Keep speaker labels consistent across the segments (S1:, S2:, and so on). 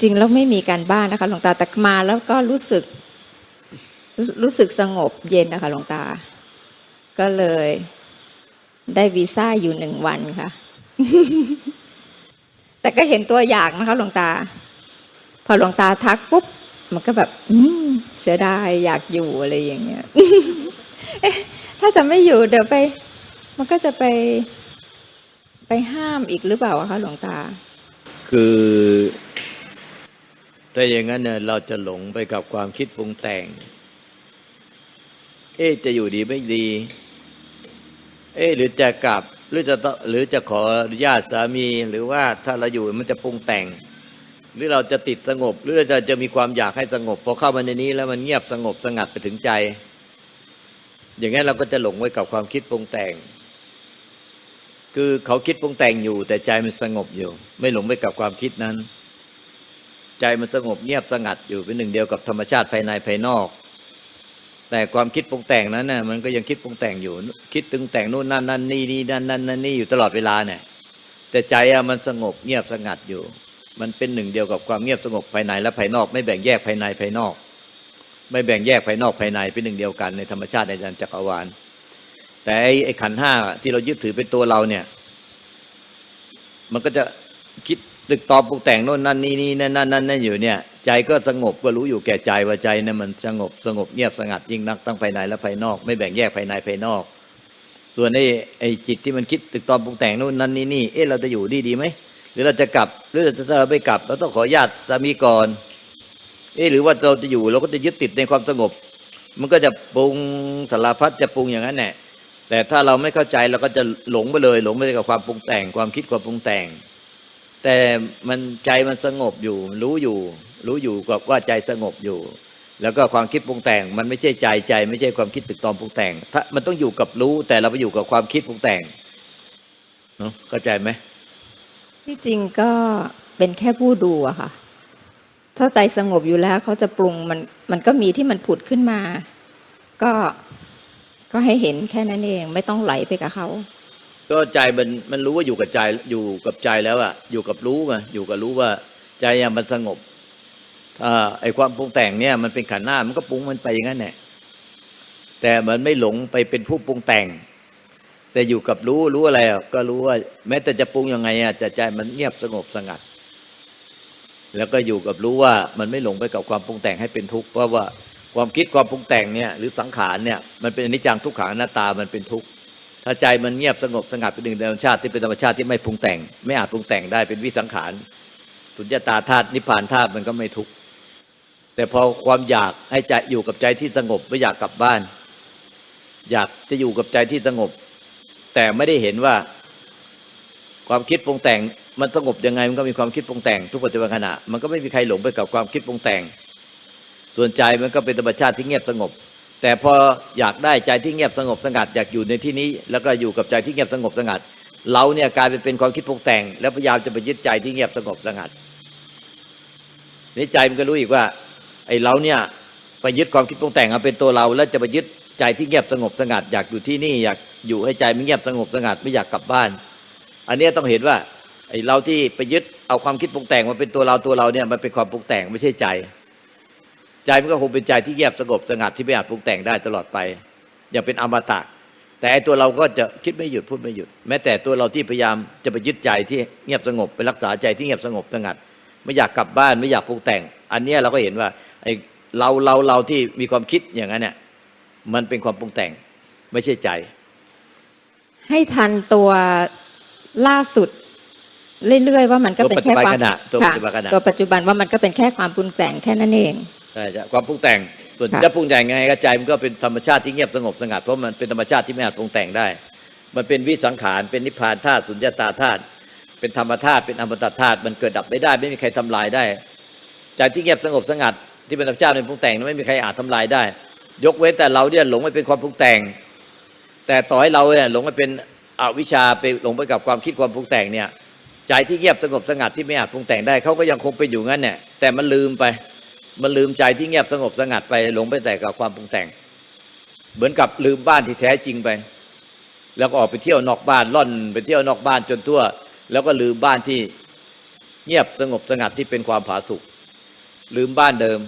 S1: จริง ๆ แล้วไม่มีการบ้านนะคะหลวงตาแต่มาแล้วก็รู้สึกรู้รู้สึกสงบเย็นนะคะหลวงตา ก็เลยได้วีซ่าอยู่หนึ่งวันค่ะ แต่ก็เห็นตัวอย่างนะคะหลวงตา พอหลวงตาทักปุ๊บ มันก็แบบ อืเสียดายอยากอยู่อะไรอย่างเงี้ยถ้าจะไม่อยู่เดี๋ยวไป มันก็จะไปไปห้ามอีกหรือเปล่าคะหลวงตา
S2: คือ ถ้าอย่างนั้นเนี่ยเราจะหลงไปกับความคิดปรุงแต่ง เอ๊จะอยู่ดีไม่ดี เอ๊หรือจะกลับหรือจะหรือจะขออนุญาตสามีหรือว่าถ้าเราอยู่มันจะปรุงแต่ง หรือเราจะติดสงบ หรือเราจะจะมีความอยากให้สงบพอเข้ามาในนี้แล้วมันเงียบสงบสงัดไปถึงใจ อย่างนั้นเราก็จะหลงไว้กับความคิดปรุงแต่ง คือเขาคิดปรุงแต่งอยู่ แต่ใจมันสงบอยู่ ไม่หลงไปกับความคิดนั้น ใจมันสงบเงียบสงัดอยู่เป็นหนึ่งเดียวกับธรรมชาติภายในภายนอก แต่ความคิดปรุงแต่งนั้นน่ะมันก็ยังคิดปรุงแต่งอยู่ คิดตึงแต่งนู่นนั่นนั่นนี่นี่นั่นนั่นนั่นนี่อยู่ตลอดเวลาเนี่ย แต่ใจอะมันสงบเงียบสงัดอยู่ มันเป็นหนึ่งเดียวกับความเงียบสงบภายในและภายนอก ไม่แบ่งแยกภายในภายนอก ไม่แบ่งแยกภายนอกภายในเป็นหนึ่งเดียวกันในธรรมชาติในจักรวาล แต่ไอ้ไอขันห้าที่เรายึดถือเป็นตัวเราเนี่ย มันก็จะคิด ตึกตอบปรุงแต่งโน่นนั่นนี่นี่นั่นนั่นนั่นนั่นอยู่เนี่ย ใจก็สงบก็รู้อยู่แก่ใจว่าใจเนี่ยมันสงบสงบเงียบสงัดยิ่งนักตั้งภายในและภายนอก ไม่แบ่งแยกภายในภายนอก ส่วนไอ้ไอ้จิตที่มันคิดตึกตอบปรุงแต่งโน่นนั่นนี่นี่เอ๊ะเราจะอยู่ดีดีไหมหรือเราจะกลับหรือถ้าเราไม่กลับ เราต้องขอญาตสามีก่อนเอ๊ะหรือว่าเราจะอยู่เราก็จะยึดติดในความสงบ มันก็จะปรุงสารพัดจะปรุงอย่างนั้นแหละแต่ถ้าเราไม่เข้าใจเราก็จะหลงไปเลย หลงไปกับความปรุงแต่งความคิดความปรุงแต่ง แต่มันใจมันสงบอยู่ รู้อยู่ รู้อยู่กับว่าใจสงบอยู่ แล้วก็ความคิดปรุงแต่ง มันไม่ใช่ใจใจ ไม่ใช่ความคิดตึกตอมปรุงแต่ง ถ้ามันต้องอยู่กับรู้ แต่เราไปอยู่กับความคิดปรุงแต่งเนาะเข้าใจไหม
S1: ที่จริงก็เป็นแค่ผู้ดูอะค่ะถ้าใจสงบอยู่แล้วเขาจะปรุงมันมันก็มีที่มันผุดขึ้นมา ก็ก็ให้เห็นแค่นั้นเอง ไม่ต้องไหลไปกับเขา
S2: ก็ใจมันมันรู้ว่าอยู่กับใจอยู่กับใจแล้วอะอยู่กับรู้มาอยู่กับรู้ว่าใจอะมันสงบอ่าไอความปรุงแต่งเนี่ย มันเป็นขันหน้ามันก็ปรุงมันไปอย่างนั้นแหละแต่มันไม่หลงไปเป็นผู้ปรุงแต่ง แต่อยู่กับรู้รู้อะไรอะก็รู้ว่า แม้แต่จะปรุงยังไงอะแต่ใจมันเงียบสงบสงัด แล้วก็อยู่กับรู้ว่ามันไม่หลงไปกับความปรุงแต่งให้เป็นทุกข์เพราะว่าความคิดความปรุงแต่งเนี่ย หรือสังขารเนี่ย มันเป็นอนิจจังทุกขังอนัตตามันเป็นทุกข์ ถ้าใจมันเงียบสงบสงัดเป็นหนึ่งในธรรมชาติที่เป็นธรรมชาติที่ไม่ปรุงแต่ง ไม่อาจปรุงแต่งได้เป็นวิสังขารสุญญตาธาตุนิพพานธาตุมันก็ไม่ทุกข์แต่พอความอยากให้ใจอยู่กับใจที่สงบไม่อยากกลับบ้าน อยากจะอยู่กับใจที่สงบ แต่ไม่ได้เห็นว่า ความคิดปรุงแต่งมันสงบยังไงมันก็มีความคิดปรุงแต่งทุกปัจจุบันขณะมันก็ไม่มีใครหลงไปกับความคิดปรุงแต่ง ส่วนใจมันก็เป็นธรรมชาติที่เงียบสงบ แต่พออยากได้ใจที่เงียบสงบสงัดอยากอยู่ในที่นี้ แล้วก็อยู่กับใจที่เงียบสงบสงัด เราเนี่ยกลายเป็นเป็นความคิดปรุงแต่ง แล้วพยายามจะไปยึดใจที่เงียบสงบสงัดนี่ใจมันก็รู้อีกว่า ไอ้เราเนี่ยไปยึดความคิดปรุงแต่งเอาเป็นตัวเรา แล้วจะไปยึดใจที่เงียบสงบสงัด อยากอยู่ที่นี่อยากอยู่ให้ใจมันเงียบสงบสงัดไม่อยากกลับบ้าน อันนี้ต้องเห็นว่าไอ้เราที่ไปยึดเอาความคิดปรุงแต่งมาเป็นตัวเราตัวเราเนี่ยมันเป็นความปรุงแต่งไม่ใช่ใจ ใจมันก็คงเป็นใจที่เงียบสงบสงัดที่ไม่อาจปรุงแต่งได้ตลอดไป อย่างเป็นอมตะ แต่ไอ้ตัวเราก็จะคิดไม่หยุดพูดไม่หยุด แม้แต่ตัวเราที่พยายามจะไปยึดใจที่เงียบสงบไปรักษาใจที่เงียบสงบสงัด ไม่อยากกลับบ้านไม่อยากปรุงแต่ง อันเนี้ยเราก็เห็นว่าไอ้เราเราเราที่มีความคิดอย่างนั้นเนี่ยมันเป็นความปรุงแต่งไม่ใช่ใจ
S1: ให้ทันตัวล่าสุดเรื่อยๆว่ามันก็เป็นแค่ความ
S2: ตัวปัจจุบันขณะตัวปัจจุบันขณะ
S1: ค่ะตัวปัจจุบันว่ามันก็เป็นแค่ความปรุงแต่งแค่นั้นเอง
S2: ใช่ใช่ความปรุงแต่ง ส่วน
S1: ค่ะ
S2: จะปรุงแต่งยังไงก็ใจมันก็เป็นธรรมชาติที่เงียบสงบสงัดเพราะมันเป็นธรรมชาติที่ไม่อาจปรุงแต่งได้ มันเป็นวิสังขารเป็นนิพพานธาตุสุญญตาธาตุเป็นธรรมธาตุเป็นอมตะธาตุมันเกิดดับไม่ได้ ไม่มีใครทำลายได้ใจที่เงียบสงบสงัดที่เป็นธรรมชาติเป็นปรุงแต่งนั้นไม่มีใครอาจทำลายได้ ยกเว้นแต่เราเนี่ยหลงไปเป็นความปรุงแต่ง แต่ต่อให้เราเนี่ยหลงไปเป็นอวิชชาไปหลงไปกับความคิดความปรุงแต่งเนี่ยใจที่เงียบสงบสงัดที่ไม่อาจปรุงแต่งได้เขาก็ยังคงเป็นอยู่งั้นเนี่ยแต่มันลืมไป มันลืมใจที่เงียบสงบสงัดไปหลงไปแต่กับความปรุงแต่ง เหมือนกับลืมบ้านที่แท้จริงไป แล้วก็ออกไปเที่ยวนอกบ้านล่อนไปเที่ยวนอกบ้านจนทั่ว แล้วก็ลืมบ้านที่เเงียบสงบสงัดที่เป็นความผาสุกลืมบ้านเดิม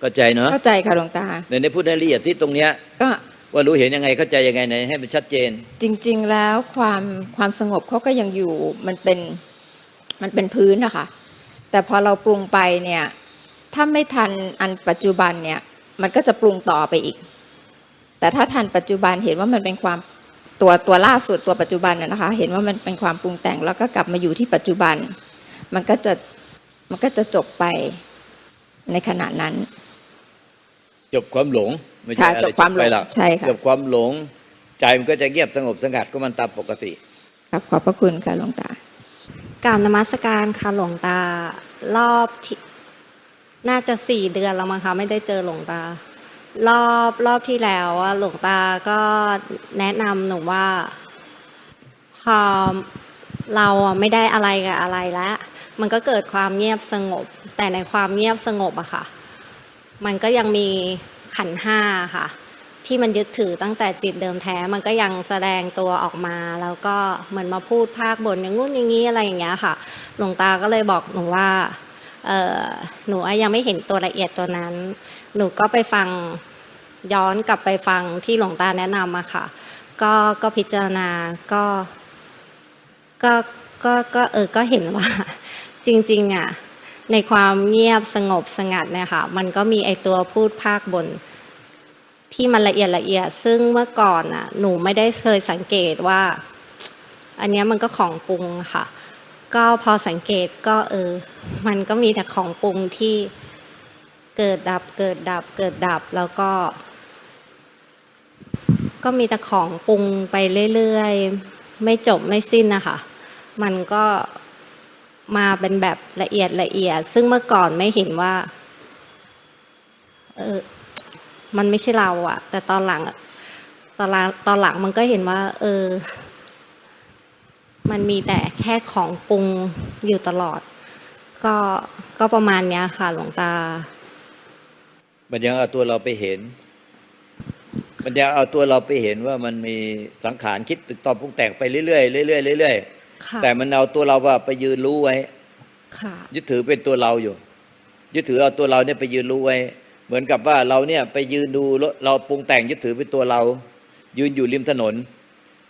S2: เข้าใจเนาะ
S1: เข้าใจค่ะหลวงตา
S2: ในในพูดในรายละเอียดที่ตรงเนี้ย
S1: ก็
S2: ว่ารู้เห็นยังไงเข้าใจยังไงไหนให้มันชัดเจน
S1: จริง ๆ แล้วความความสงบเขาก็ยังอยู่มันเป็นมันเป็นพื้นนะคะแต่พอเราปรุงไปเนี่ย ถ้าไม่ทันอันปัจจุบันเนี่ย มันก็จะปรุงต่อไปอีก แต่ถ้าทันปัจจุบันเห็นว่ามันเป็นความตัวตัวล่าสุดตัวปัจจุบันน่ะนะคะ เห็นว่ามันเป็นความปรุงแต่งแล้วก็กลับมาอยู่ที่ปัจจุบัน มันก็จะมันก็จะจบไปในขณะนั้น
S2: จบความหลง ไม่ใช่
S1: ค่ะ
S2: อะไร
S1: จบความหลง
S2: ไปหรอก
S1: ใช่ค่ะ
S2: จบความหลง ใจมันก็จะเงียบสงบสงัดก็มันตามปกติ
S1: ครับขอบพระคุณค่ะหลวงตา
S3: กราบนมัสการค่ะหลวงตารอบที่ น่าจะสี่เดือนแล้วมั้งคะไม่ได้เจอหลวงตา รอบรอบที่แล้วหลวงตาก็แนะนำหนูว่าพอเราไม่ได้อะไรกับอะไรแล้ว มันก็เกิดความเงียบสงบ แต่ในความเงียบสงบอะค่ะ มันก็ยังมีขันห้าค่ะ ที่มันยึดถือตั้งแต่จิตเดิมแท้ มันก็ยังแสดงตัวออกมา แล้วก็เหมือนมาพูดภาคบนอย่างงู้นอย่างนี้อะไรอย่างเงี้ยค่ะ หลวงตาก็เลยบอกหนูว่า หนูยังไม่เห็นตัวละเอียดตัวนั้น หนูก็ไปฟังย้อนกลับไปฟังที่หลวงตาแนะนำอะค่ะ ก็ก็พิจารณาก็ก็ก็ก็เออก็เห็นว่า จริงๆอะในความเงียบสงบสงัดเนี่ยค่ะ มันก็มีไอตัวพูดภาคบน ที่มันละเอียดละเอียด ซึ่งเมื่อก่อนน่ะ หนูไม่ได้เคยสังเกตว่า อันนี้มันก็ของปรุงค่ะ ก็พอสังเกตก็เออ มันก็มีแต่ของปรุงที่เกิดดับเกิดดับเกิดดับแล้วก็ ก็มีแต่ของปรุงไปเรื่อยๆ ไม่จบไม่สิ้นนะคะมันก็มาเป็นแบบละเอียดละเอียด ซึ่งเมื่อก่อนไม่เห็นว่า เออมันไม่ใช่เราอะแต่ตอนหลังตอนหลังตอนหลังมันก็เห็นว่า เออ มันมีแต่แค่ของปรุงอยู่ตลอด ก็ก็ประมาณเนี้ยค่ะหลวงตา
S2: มันยังเอาตัวเราไปเห็น มันยังเอาตัวเราไปเห็นว่ามันมีสังขารคิดตึกตอบปรุงแต่งไปเรื่อยๆเรื่อยๆเรื่อย
S3: ค่ะ
S2: ๆแต่มันเอาตัวเราว่าไปยืนรู้ไว้
S3: ค่ะ
S2: ยึดถือเป็นตัวเราอยู่ ยึดถือเอาตัวเราเนี่ยไปยืนรู้ไว้ เหมือนกับว่าเราเนี่ยไปยืนดูรถเราปรุงแต่งยึดถือเป็นตัวเรา ยืนอยู่ริมถนน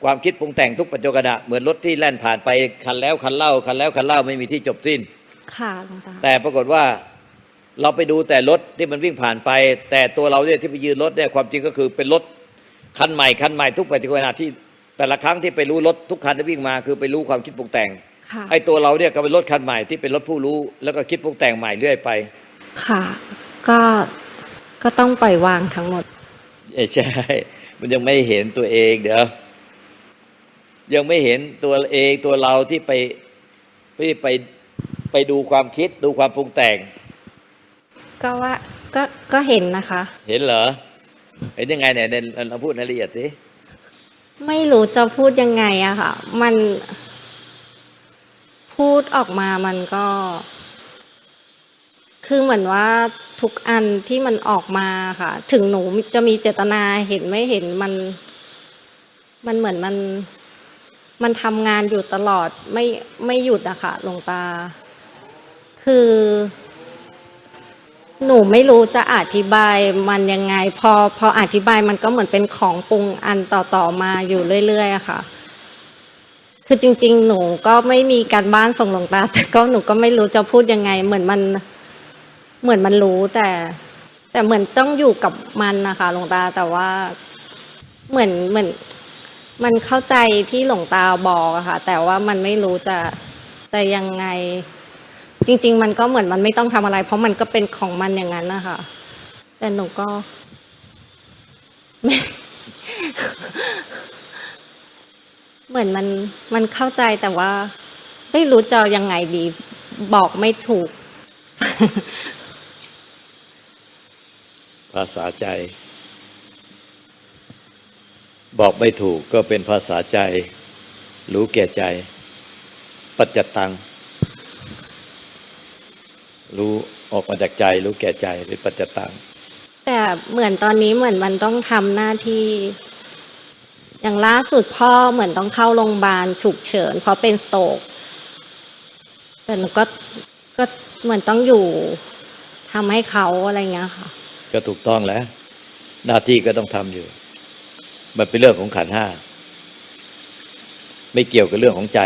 S2: ความคิดปรุงแต่งทุกปัจจุบันเหมือนรถที่แล่นผ่านไปคันแล้วคันเล่าคันแล้วคันเล่าไม่มีที่จบสิ้น
S3: ค่ะหลวงตา
S2: แต่ปรากฏว่าเราไปดูแต่รถที่มันวิ่งผ่านไป แต่ตัวเราเนี่ยที่ไปยืนรถเนี่ยความจริงก็คือเป็นรถคันใหม่คันใหม่ทุกปัจจุบันที่ แต่ละครั้งที่ไปรู้รถทุกคันที่วิ่งมาคือไปรู้ความคิดปรุงแต่ง
S3: ค่ะ
S2: ไอ้ตัวเราเนี่ยก็เป็นรถคันใหม่ที่เป็นรถผู้รู้ แล้วก็คิดปรุงแต่งใหม่เรื่อยไป
S3: ค่ะ ก็ก็ต้องปล่อยวางทั้งหมด
S2: เอ้ยใช่ มันยังไม่เห็นตัวเองเดี๋ยว ยังไม่เห็นตัวเองตัวเราที่ไปไปไปไปดูความคิดดูความปรุงแต่ง
S3: ก็ว่าก็ก็เห็นนะคะ
S2: เห็นเหรอ เห็นยังไงเนี่ยเนี่ยเราพูดในรายละเอียดสิ
S3: ไม่รู้จะพูดยังไงอะค่ะ มันพูดออกมามันก็ คือเหมือนว่าทุกอันที่มันออกมาค่ะ ถึงหนูจะมีเจตนาเห็นไม่เห็นมัน มันเหมือนมัน มันทำงานอยู่ตลอดไม่ไม่หยุดอะค่ะหลวงตา คือ หนูไม่รู้จะอธิบายมันยังไง พอพออธิบายมันก็เหมือนเป็นของปรุงอันต่อต่อมาอยู่เรื่อยๆอะค่ะ คือจริง ๆ หนูก็ไม่มีการบ้านส่งหลวงตา แต่ก็หนูก็ไม่รู้จะพูดยังไง เหมือนมัน เหมือนมันรู้แต่ แต่เหมือนต้องอยู่กับมันนะคะหลวงตาแต่ว่าเหมือนเหมือน มันเข้าใจที่หลวงตาบอกอะค่ะ แต่ว่ามันไม่รู้จะจะยังไง จริง ๆ มันก็เหมือนมันไม่ต้องทำอะไร เพราะมันก็เป็นของมันอย่างนั้นนะคะแต่หนูก็เหมือนมันมันเข้าใจแต่ว่า ไม่รู้จะยังไงดีบอกไม่ถูก
S2: ภาษาใจ บอกไม่ถูกก็เป็นภาษาใจ รู้แก่ใจ ปัจจตัง รู้ออกมาจากใจ รู้แก่ใจเป็นปัจจตัง
S3: แต่เหมือนตอนนี้เหมือนมันต้องทำหน้าที่ อย่างล่าสุดพ่อเหมือนต้องเข้าโรงพยาบาลฉุกเฉิน เพราะเป็นสโตรกแต่หนูก็ก็เหมือนต้องอยู่ทำให้เขาอะไรเงี้ยค่ะ
S2: ก็ถูกต้องแล้ว หน้าที่ก็ต้องทำอยู่ มันเป็นเรื่องของขันห้า ไม่เกี่ยวกับเรื่องของใจ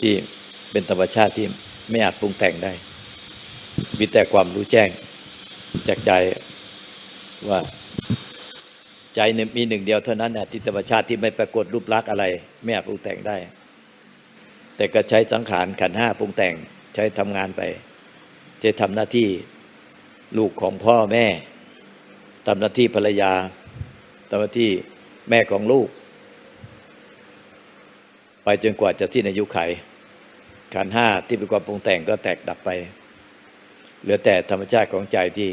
S2: ที่เป็นธรรมชาติที่ไม่อาจปรุงแต่งได้ มีแต่ความรู้แจ้งจากใจว่าใจมีหนึ่งเดียวเท่านั้นนะที่ธรรมชาติที่ไม่ปรากฏรูปลักษณ์อะไร ไม่อาจปรุงแต่งได้ แต่ก็ใช้สังขารขันห้าปรุงแต่งใช้ทำงานไป จะทำหน้าที่ลูกของพ่อแม่ทำหน้าที่ภรรยา ทำหน้าที่แม่ของลูก ไปจนกว่าจะสิ้นอายุไข ขันห้าที่เป็นความปรุงแต่งก็แตกดับไป เหลือแต่ธรรมชาติของใจที่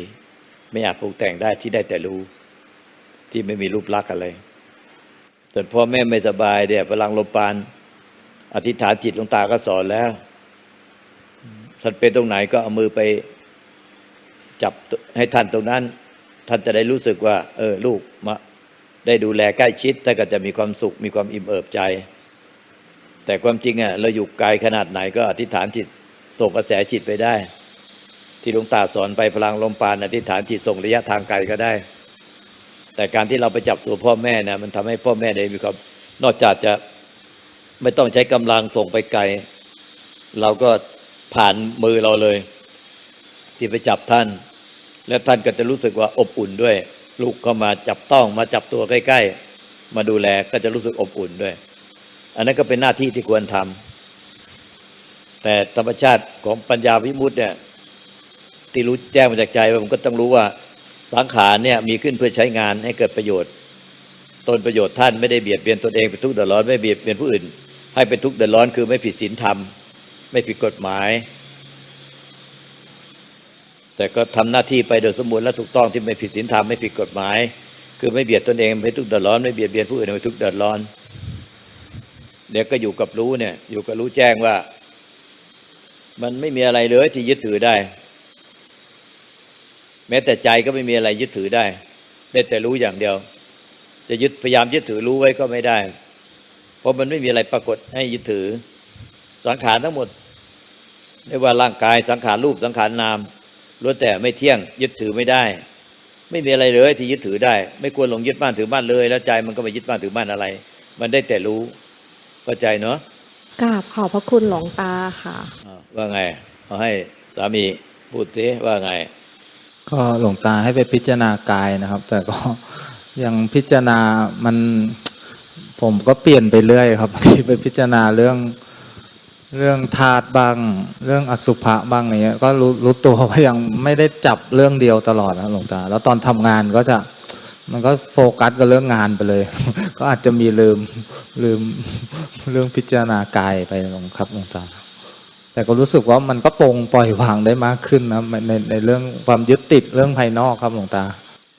S2: ไม่อาจปรุงแต่งได้ที่ได้แต่รู้ ที่ไม่มีรูปลักษณ์อะไรส่วนพ่อแม่ไม่สบายเนี่ยพลังลมปาน อธิษฐานจิตลวงตาก็สอนแล้วท่านเป็นตรงไหนก็เอามือไปจับให้ท่านตรงนั้น ท่านจะได้รู้สึกว่า เออ ลูกมา ได้ดูแลใกล้ชิดท่านก็จะมีความสุขมีความอิ่มเอิบใจ แต่ความจริงอะเราอยู่ไกลขนาดไหนก็อธิษฐานจิตส่งกระแสจิตไปได้ ที่หลวงตาสอนไปพลังลมปานอธิษฐานจิตส่งระยะทางไกลก็ได้ แต่การที่เราไปจับตัวพ่อแม่นะมันทำให้พ่อแม่ได้มีความนอกจากจะไม่ต้องใช้กำลังส่งไปไกล เราก็ผ่านมือเราเลย ที่ไปจับท่าน แล้วท่านก็จะรู้สึกว่าอบอุ่นด้วย ลูกก็มาจับต้องมาจับตัวใกล้ ๆ มาดูแลก็จะรู้สึกอบอุ่นด้วย อันนั้นก็เป็นหน้าที่ที่ควรทำแต่ธรรมชาติของปัญญาวิมุตติเนี่ยที่รู้แจ้งมาจากใจว่ามันก็ต้องรู้ว่าสังขารเนี่ยมีขึ้นเพื่อใช้งานให้เกิดประโยชน์ ตนประโยชน์ท่านไม่ได้เบียดเบียนตนเองเป็นทุกข์เดือดร้อนไม่เบียดเบียนผู้อื่น ให้เป็นทุกข์เดือดร้อนคือไม่ผิดศีลธรรม ไม่ผิดกฎหมาย แต่ก็ทำหน้าที่ไปโดยสมบูรณ์และถูกต้องที่ไม่ผิดศีลธรรมไม่ผิดกฎหมาย คือไม่เบียดตนเองไม่ทุกข์เดือดร้อนไม่เบียดเบียนผู้อื่นไม่ทุกข์เดือดร้อนเดี๋ยวก็อยู่กับรู้เนี่ย อยู่กับรู้แจ้งว่า มันไม่มีอะไรเลยที่ยึดถือได้ แม้แต่ใจก็ไม่มีอะไรยึดถือได้ได้แต่รู้อย่างเดียว จะยึดพยายามยึดถือรู้ไว้ก็ไม่ได้ เพราะมันไม่มีอะไรปรากฏให้ยึดถือสังขารทั้งหมดไม่ว่าร่างกายสังขารรูปสังขารนาม ล้วนแต่ไม่เที่ยงยึดถือไม่ได้ ไม่มีอะไรเลยที่ยึดถือได้ ไม่ควรหลงยึดบ้านถือบ้านเลย แล้วใจมันก็ไม่ยึดบ้านถือบ้านอะไร มันได้แต่รู้เข้าใจเนาะ
S3: กราบขอบพระคุณหลวงตาค่ะ
S2: อ่าว่าไงเอาให้สามีพูดสิว่าไง
S4: ก็หลวงตาให้ไปพิจารณากายนะครับ แต่ก็ยังพิจารณามันผมก็เปลี่ยนไปเรื่อยครับบางทีไปพิจารณาเรื่อง เรื่องธาตุบ้าง เรื่องอสุภะบ้างอะไรเงี้ยก็รู้รู้ตัวว่ายังไม่ได้จับเรื่องเดียวตลอดนะหลวงตา แล้วตอนทำงานก็จะมันก็โฟกัสกับเรื่องงานไปเลย ก็อาจจะมีลืมลืมเรื่องพิจารณากายไปหลวงครับหลวงตา แต่ก็รู้สึกว่ามันก็ปลงปล่อยวางได้มากขึ้นนะในในในเรื่องความยึดติดเรื่องภายนอกครับหลวงตา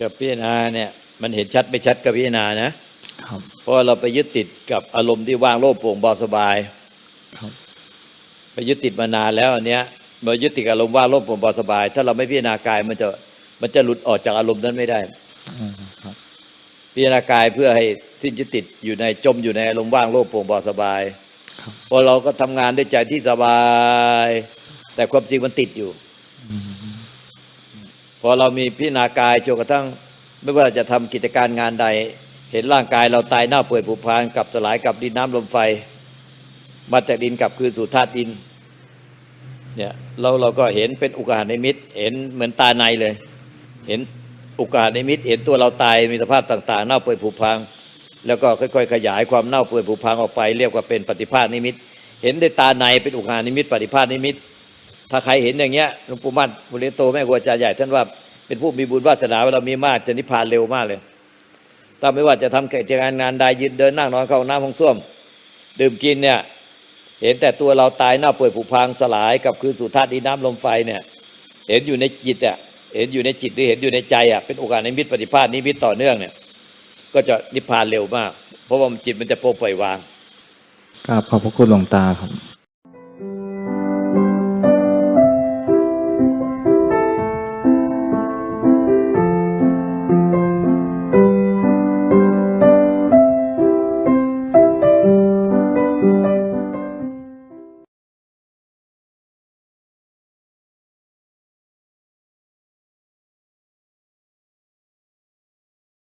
S2: กับพิจารณาเนี่ยมันเห็นชัดไม่ชัดกับพิจารณานะครับเพราะว่าเราไปยึดติดกับอารมณ์ที่ว่างโล่งโปร่งเบาสบาย
S4: ครับ
S2: ไปยึดติดมานานแล้วอันเนี้ยมายึดติดอารมณ์ว่างโล่งโปร่งเบาสบาย ถ้าเราไม่พิจารณากายมันจะมันจะหลุดออกจากอารมณ์นั้นไม่ได้พิจารณากายเพื่อให้สิ้นยึดติดอยู่ในจมอยู่ในอารมณ์ว่างโล่งโปร่งเบาสบาย
S4: ครับ
S2: พอเราก็ทำงานด้วยใจที่สบาย แต่ความจริงมันติดอยู่ พอเรามีพิจารณากายจนกระทั่ง ไม่ว่าจะทำกิจการงานใด เห็นร่างกายเราตายเน่าเปื่อยผุพังกลับสลายกับดินน้ำลมไฟ มาจากดินกลับคืนสู่ธาตุดิน เนี่ยเราเราก็เห็นเป็นอุกาหนิมิต เห็นเหมือนตาในเลย เห็นอุกาหนิมิต เห็นตัวเราตายมีสภาพต่าง ๆ เน่าเปื่อยผุพัง แล้วก็ค่อย ๆ ขยายความเน่าเปื่อยผุพังออกไป เรียกว่าเป็นปฏิภาณนิมิต เห็นด้วยตาในเป็นอุกาหนิมิต ปฏิภาณนิมิต ถ้าใครเห็นอย่างเงี้ยหลวงปู่มั่นบุเรโตแม่ครูอาจารย์ใหญ่ท่านว่าเป็นผู้มีบุญวาสนาเวลามีมากจะนิพพานเร็วมากเลยถ้าไม่ว่าจะทำกิจการงานใดยืนเดินนั่งนอนเข้าน้ำห้องส้วม ดื่มกินเนี่ย เห็นแต่ตัวเราตายเน่าเปื่อยผุพังสลายกับคืนสู่ธาตุดินน้ำลมไฟเนี่ย เห็นอยู่ในจิตอะเห็นอยู่ในจิตหรือเห็นอยู่ในใจอะเป็นโอกาสในมิตรปฏิภาณนิมิตต่อเนื่องเนี่ย ก็จะนิพพานเร็วมาก เพราะว่าจิตมันจะโปร่งปล่อยวาง
S4: กราบขอบพระคุณหลวงตาครับ